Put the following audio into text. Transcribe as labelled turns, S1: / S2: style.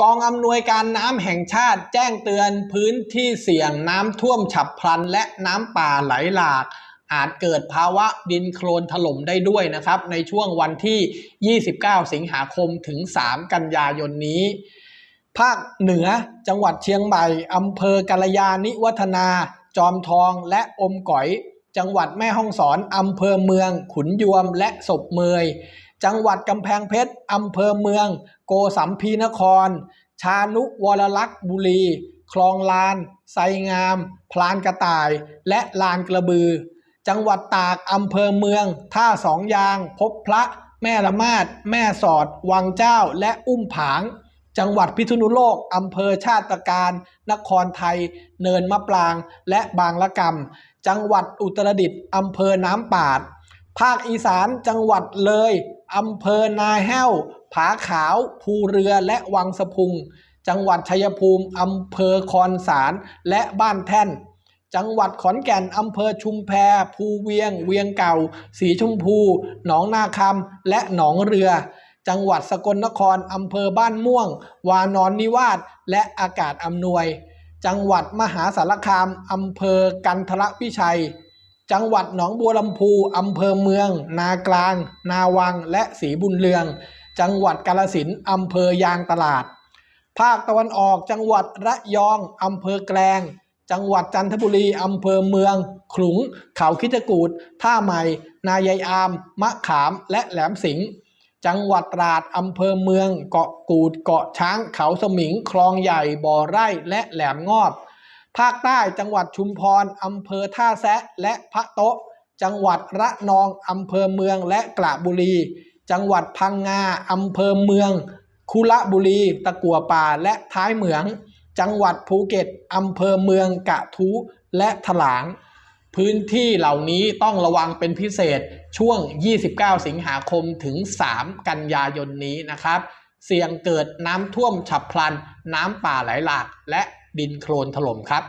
S1: กองอำนวยการน้ำแห่งชาติแจ้งเตือนพื้นที่เสี่ยงน้ำท่วมฉับพลัน และน้ำป่าไหลหลาก อาจเกิดภาวะดินโคลนถล่มได้ด้วยนะครับ ในช่วงวันที่ 29 สิงหาคมถึง 3 กันยายนนี้ ภาคเหนือจังหวัดเชียงใหม่อำเภอกาลยานิวัฒนา จอมทองและอมก๋อย จังหวัดแม่ฮ่องสอนอำเภอเมือง ขุนยวมและศพเมย จังหวัดกำแพงเพชรอำเภอเมือง โกสัมพีนคร ชานุวรลักษ์บุรี คลองลาน ไซงาม พลานกระต่าย และลานกระบือ จังหวัดตากอำเภอเมือง ท่าสองยาง พบพระ แม่ละมาด แม่สอด วังเจ้า และอุ้มผาง จังหวัดพิษณุโลกอำเภอชาติการ นครไทย เนินมะปราง และบางละกำ จังหวัดอุตรดิตถ์อำเภอน้ำปาด ภาคอีสานจังหวัดเลยอำเภอนาแห้ว ผาขาว ภูเรือและวังสะพุง จังหวัดชัยภูมิอำเภอคอนสารและบ้านแท่น จังหวัดขอนแก่นอำเภอชุมแพ ภูเวียง เวียงเก่า สีชมพู หนองนาคำและหนองเรือ จังหวัดสกลนครอำเภอบ้านม่วง วานอนนิวาสและอากาศอำนวย จังหวัดมหาสารคามอำเภอกันทรวิชัย จังหวัดหนองบัวลำพูอำเภอเมือง นากลาง นาวัง และศรีบุญเรือง จังหวัดกาลสินอำเภอยางตลาด ภาคตะวันออกจังหวัดระยองอำเภอแกลง จังหวัดจันทบุรีอำเภอเมือง ขลุง เขาคิจกูดท่าใหม่ นายายอาม มะขาม และแหลมสิงห์ จังหวัดตราดอำเภอเมือง เกาะกูด เกาะช้าง เขาสมิง คลองใหญ่ บ่อไร่ และแหลมงอบ ภาคใต้ จังหวัดชุมพร อำเภอท่าแซะ และพระโต๊ะ จังหวัดระนอง อำเภอเมือง และกระบุรี จังหวัดพังงา อำเภอเมือง คุระบุรี ตะกัวป่า และท้ายเหมือง จังหวัดภูเก็ต อำเภอเมือง กะทู และถลาง พื้นที่เหล่านี้ต้องระวังเป็นพิเศษช่วง 29 สิงหาคมถึง 3 กันยายนนี้นะครับ เสี่ยงเกิดน้ำท่วมฉับพลัน น้ำป่าไหลหลาก และดินโคลนถล่มครับ